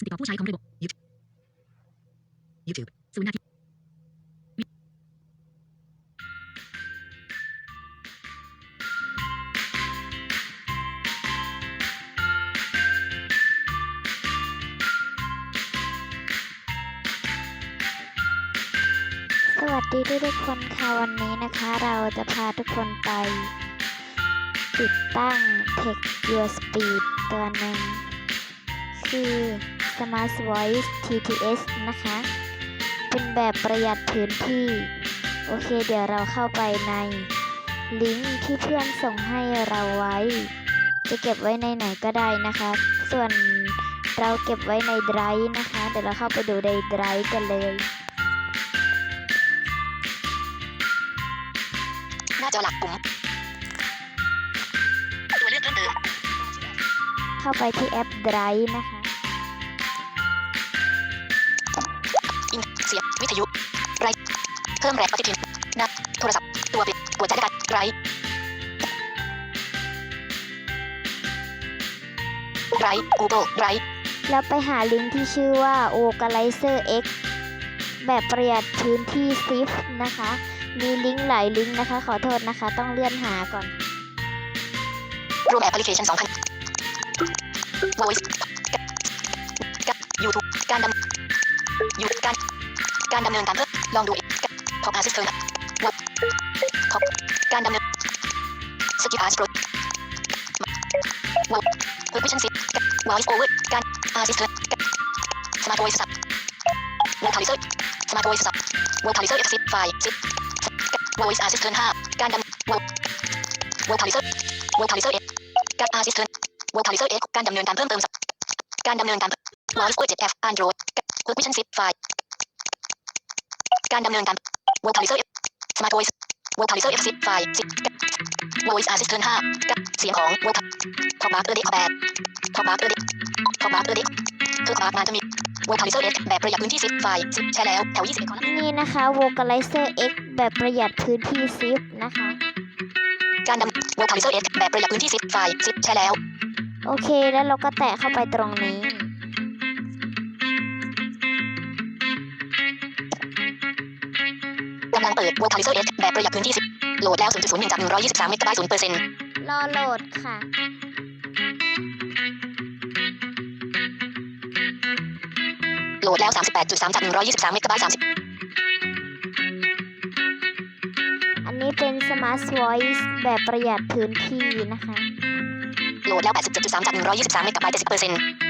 ติดต่อผู้ใช้ของระบบ YouTube YouTube ศูนย์นาทีสวัสดีทุกๆคนค่ะวันนี้นะคะ เราจะพาทุกคนไปติดตั้ง Tech Your Speed ตัวหนึ่งคือ Smart Voice TTS นะคะ เป็นแบบประหยัดพื้นที่ โอเคเดี๋ยวเราเข้าไปใน ลิงก์ที่เพื่อนส่งให้เราไว้ จะเก็บไว้ในไหนก็ได้นะคะ ส่วนเราเก็บไว้ใน Drive นะคะ เดี๋ยวเราเข้าไปดูใน Drive กันเลยหน้าจอหลักปุ่มตัวเลือกเพิ่มเติมเข้าไปที่แอป Drive นะคะ เสียงวิทยุไรเพิ่มแรงปฏิทินน้าโทรศัพท์ ตัวปิดหัวใจการไรไร Google ไรแล้วไปหาลิงก์ที่ชื่อว่า o c a l i z e r X แบบประหยัดพื้นที่ซิฟนะคะ มีลิงก์หลายลิงก์นะคะ ขอโทษนะคะ ต้องเลื่อนหาก่อนรวมแอปพลิเคชัน2,000 Voice กับ YouTube การดำยูการ การดำเนินการเพื่อลองดูอีกพออาซิสเทอร์วับขอบการดำเนินสกิอาร์สโปรดวอบเพื่อวิชันซีวอลส์โอเวอร์การอาซิสเทอร์สมาร์ทโอยสับวอลคาลิเซอร์สมาร์ทโอยสับวอลคาลิเซอร์เอฟซิปไฟซิปวอลส์อาซิสเทอร์ห้าการดำวอลวอลคาลิเซอร์วอลคาลิเซอร์เอการอาซิสเทอร์วอลคาลิเซอร์เอการดำเนินการเพิ่มเติมสับการดำเนินการวอลส์โอเจ็ดเอฟแอันโดรดเพื่อวิชันซีไฟ การดำเนินการ Vocalizer X Smart Voice Vocalizer X 10 ไฟล์10กับ Voice Assistant 5กับเสียงของ Vocal Talk Mark เออเด็ก8 Talk Mark เออเด็ก Talk Mark เออเด็ก Talk Mark มาจะมี Vocalizer X แบบประหยัดพื้นที่10ไฟล์10ใช่แล้วแถว20คอลัมน์นี่นะคะ Vocalizer X แบบประหยัดพื้นที่ซิฟนะคะ การดำ Vocalizer X แบบประหยัดพื้นที่10ไฟล์10ใช่แล้ว โอเคแล้วเราก็แตะเข้าไปตรงนี้ เปิด Vocalizer X แบบประหยัดพื้นที่10โหลดแล้ว 0.01 จาก 123 เมกะไบต์0%รอโหลดค่ะ โหลดแล้ว 38.3 จาก 123 เมกะไบต์30 อันนี้เป็น Smart Voice แบบประหยัดพื้นที่นะคะ โหลดแล้ว 87.3 จาก 123 เมกะไบต์70%ไร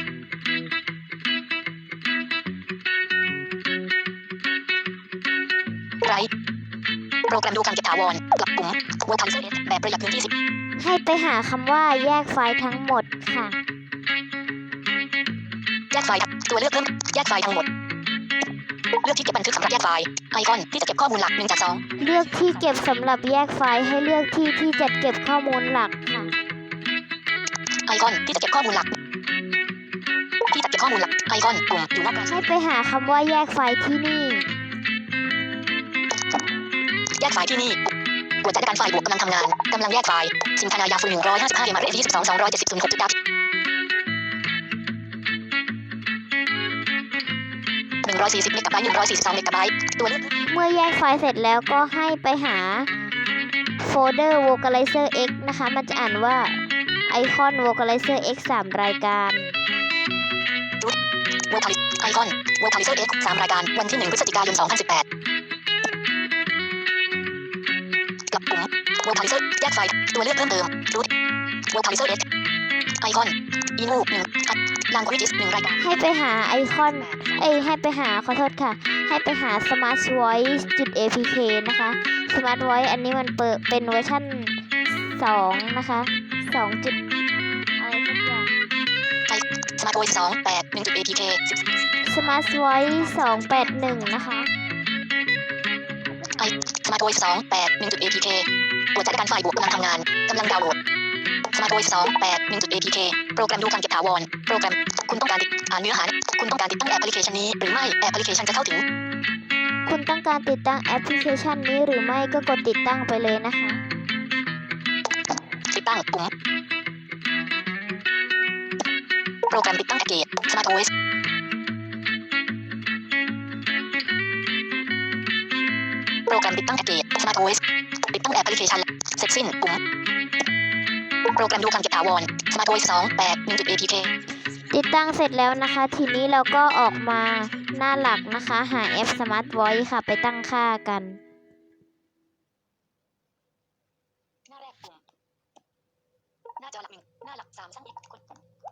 โปรแกรมดูการเก็บถาวรกลับปุ่ม Vocalizer X แบบประหยัดพื้นที่ให้ไปหาคำว่าแยกไฟล์ทั้งหมดค่ะ10แยกไฟล์ตัวเลือกเพิ่มแยกไฟล์ทั้งหมด เลือกที่เก็บบันทึกสำหรับแยกไฟล์ไอคอนที่จะเก็บข้อมูลหลัก1จากเลือกที่เก็บสำหรับแยกไฟล์ให้เลือกที่ที่จะเก็บข้อมูลหลักค่ะ2ไอคอนที่จะเก็บข้อมูลหลัก ที่จะเก็บข้อมูลหลักไอคอนปุ่มอยู่นอกกระให้ไปหาคำว่าแยกไฟล์ที่นี่ แยกไฟล์ที่นี่กวดจัดการไฟล์บวกกำลังทำงานกำลังแยกไฟล์สิงธนายาฟืนหนึ่งร้อยห้าสิบห้าเยมาเอฟยี่สิบสองสองร้อยเจ็ดสิบศูนย์หกจุดดับหนึ่งร้อยสี่สิบเมกะไบต์หนึ่งร้อยสี่สิบสองเมกะไบต์ตัวเลืกเมื่อแยกไฟล์เสร็จแล้วก็ให้ไปหาโฟลเดอร์ vocalizer x นะคะ มันจะอ่านว่าไอคอน vocalizer x สามรายการไอคอน vocalizer x สามรายการ วันที่หนึ่งพฤศจิกายนสองพันสิบแปด ลับปุ่มโวคาลิเซอร์แยกไฟล์ตัวเลือกเพิ่มเติมรูทโวคาลิเซอร์เอ็กไอคอนอีนูหนึ่งลังคุิจิสหนึ่งรายการให้ไปหาไอคอน เอ้ยให้ไปหาขอโทษค่ะ ให้ไปหา Smart Voice จุด APK นะคะ Smart Voice อันนี้มันเปิดเป็นเวอร์ชัน2นะคะ2จุดอะไรสักอย่างสมาร์ทโฟนสองแปดหนึ่งจุด APK สิบ Smart Voice 281 นะคะส มาร์ทโฟนสองแปดหนึ่งจุด APK ตัวจัดการไฟล์บวกกำลังทำงานกำลังดาวน์โหลดสมาร์ทโฟนสองแปดหนึ่งจุด APK โปรแกรมดูการเก็บถาวรโปรแกรมคุณต้องการติดอ่านเนื้อหาคุณต้องการติดตั้งแอปพลิเคชันนี้หรือไม่แอปพลิเคชันจะเข้าถึง คุณต้องการติดตั้งแอปพลิเคชันนี้หรือไม่ก็กดติดตั้งไปเลยนะคะ ติดตั้งปุ่มโปรแกรมติดตั้งแพ็กเกจ Smart OS โปรแกรมติดตั้งแพ็กเกจ Smart OS ติดตั้งแอปพลิเคชัน เสร็จสิ้นปุ่ม โปรแกรมดูคำเก็บถาวร Smart OS 2 8 1 APK ติดตั้งเสร็จแล้วนะคะ ทีนี้เราก็ออกมาหน้าหลักนะคะ หาแอป Smart Voice ค่ะ ไปตั้งค่ากันหน้าแรกปุ่มหน้าจอหลักหนึ่งหน้าหลักสามช่างอีกกด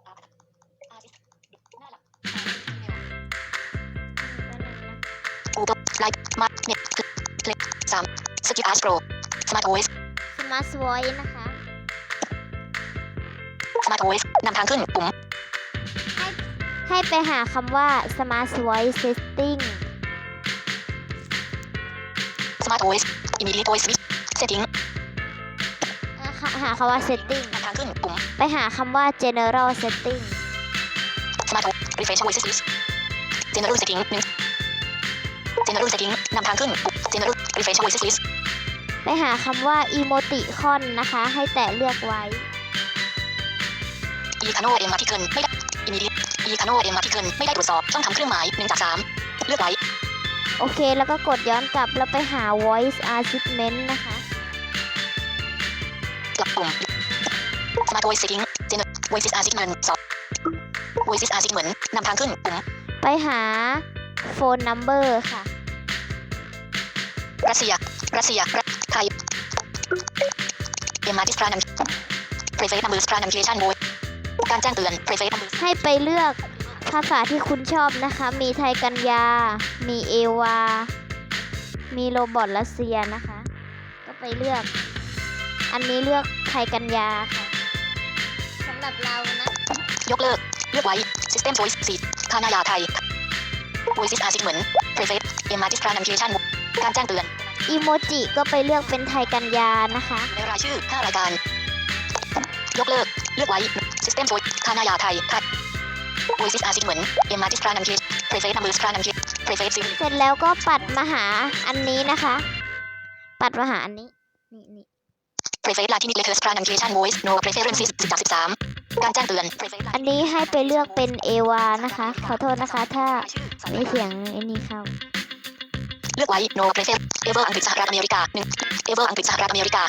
อาร์อาร์ติหน้าหลักอูเบอร์ไลท์มาร์เน็ต เพลสามสกิปอาร์โปรสมาร์ทโอเอส Smart Voice นะคะสมาร์ทโอเอสนำทางขึ้นปุ่มให้ไปหาคำว่า Smart Voice Setting สมาร์ทโอเอสอิมิดีโอเอสวิเซตติ้งเอ่อหาคำว่า Setting นำทางขึ้นปุ่มไปหาคำว่า General Setting สมาร์ทโอรีเฟรชโอเอสลิสเจเนอรัลเซตติ้งหนึ่งเจเนอรัลเซตติ้งนำทางขึ้นปุ่ม เจเนอรัลรีเฟรชโอเอสลิสไปหาคำว่า Emoticon นะคะ ให้แตะเลือกไว้ อีคาโนเอ็มมาที่เกินไม่ได้อิมิดีอีคาโนเอ็มมาที่เกินไม่ได้ตรวจสอบต้องทำเครื่องหมายหนึ่งจากสามเลือกไว้โอเค แล้วก็กดย้อนกลับแล้วไปหา Voice Assistant นะคะกลับปุ่ม Smart Voice Setting General Voices are Signal สอง Voices are Signal นำทางขึ้นปุ่มไปหา Phone Number ค่ะ รัสเซียรัสเซียรัสไทยเอ็มมาดิสพรานัม Preface Numbers Pronunciation Voice การแจ้งเตือน Preface Numbers ให้ไปเลือกภาษาที่คุณชอบนะคะ มีไทยกัญญา มีเอวา มีโรบอทรัสเซียนะคะ ก็ไปเลือก อันนี้เลือกไทยกัญญาค่ะสำหรับเรานะ ยกเลิก เลือกไว้ System Voice Seed คานายาไทย Voices are Signal Preface เอ็มมาดิสพรานัมการแจ้งเตือน อีโมจิก็ไปเลือกเป็นไทยกัญญานะคะ ในรายชื่อ5รายการ ยกเลิก เลือกไว้ System Voice คานายาไทยไทย Voices are Signal เอ็มมาดิสพรานัม Preface Numbers Pronunciation Preface Seed เสร็จแล้วก็ปัดมาหาอันนี้นะคะ ปัดมาหาอันนี้ นี่นี่ Preface Latin Letters Pronunciation Voice No Preferences 10จาก13การแจ้งเตือน Preface อันนี้ให้ไปเลือกเป็นเอวานะคะ ขอโทษนะคะ ถ้ามีเสียงไอ้นี่เข้า เลือกไว้ No Preference Ever อังกฤษสหรัฐอเมริกา1 Ever อังกฤษสหรัฐอเมริกา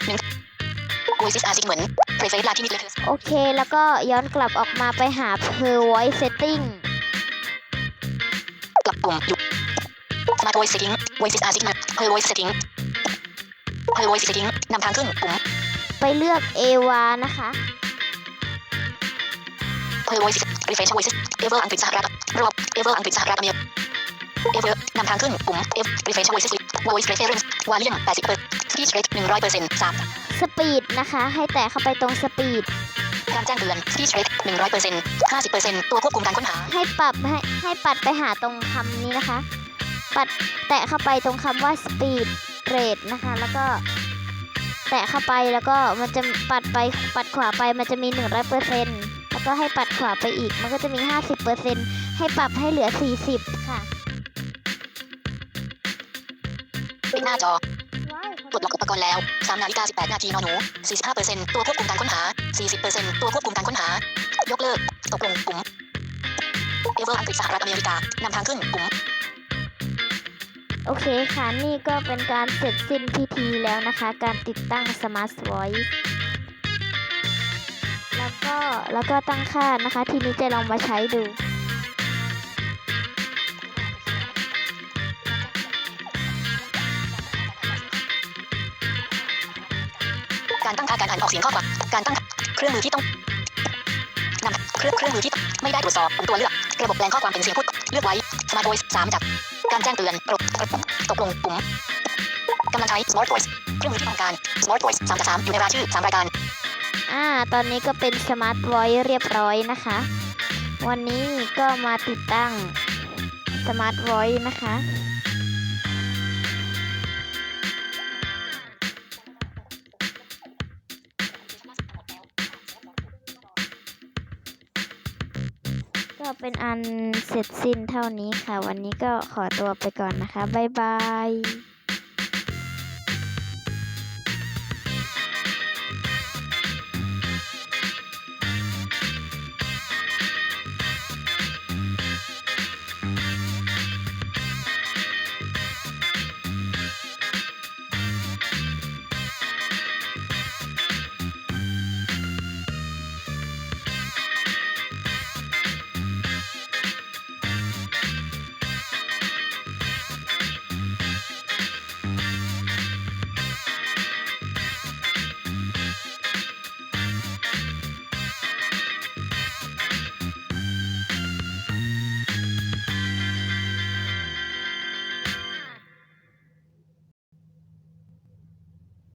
1 Voices are Signal Preface Latin Letters โอเค แล้วก็ย้อนกลับออกมาไปหา per voice setting กลับปุ่มอยู่ Smart Voice Setting Voices are Signal Per Voice Setting Per Voice Setting นำทางขึ้นปุ่ม ไปเลือกเอวานะคะ Per Voice Refresh Voices Ever อังกฤษสหรัฐรอบ Ever อังกฤษสหรัฐอเมริกา Ever นำทางขึ้นปุ่ม F Refresh Voices Voice Preference Volume 80% Speech Rate 100% 3สปีดนะคะ ให้แตะเข้าไปตรงสปีดการแจ้งเตือน Speech Rate 100% 50%ตัวควบคุมการค้นหา ให้ปรับให้ให้ปัดไปหาตรงคำนี้นะคะ ปัดแตะเข้าไปตรงคำว่า speed rate นะคะ แล้วก็แตะเข้าไปแล้วก็มันจะปัดไปปัดขวาไปมันจะมี 100%แล้วก็ให้ปัดขวาไปอีกมันก็จะมี 50%ให้ปรับให้เหลือ 40 ค่ะ น้าจอปลดล็อกอุปกรณ์แล้ว3นาฬิกา18 นาทีนอหนู 45%ตัวควบคุมการค้นหา 40%ตัวควบคุมการค้นหา ยกเลิก ตกลงปุ่ม Ever อังกฤษสหรัฐอเมริกานำทางขึ้นปุ่มโอเคค่ะ นี่ก็เป็นการเสร็จสิ้นพิธีแล้วนะคะ การติดตั้ง Smart Voice แล้วก็แล้วก็ตั้งค่านะคะ ทีนี้จะลองมาใช้ดู การอ่านออกเสียงข้อความ การตั้งเครื่องมือที่ต้องนำเครื่องเครื่องมือที่ไม่ได้ตรวจสอบปุ่มตัวเลือก ระบบแปลงข้อความเป็นเสียงพูด เลือกไว้ Smart Voice 3จาก การแจ้งเตือนปลดตกลงปุ่มกำลังใช้ Smart Voice เครื่องมือที่ต้องการ Smart Voice 3จาก3อยู่ในรายชื่อ3รายการ อ่า ตอนนี้ก็เป็น Smart Voice เรียบร้อยนะคะ วันนี้ก็มาติดตั้ง Smart Voice นะคะ ก็เป็นอันเสร็จสิ้นเท่านี้ค่ะ วันนี้ก็ขอตัวไปก่อนนะคะ บ๊ายบาย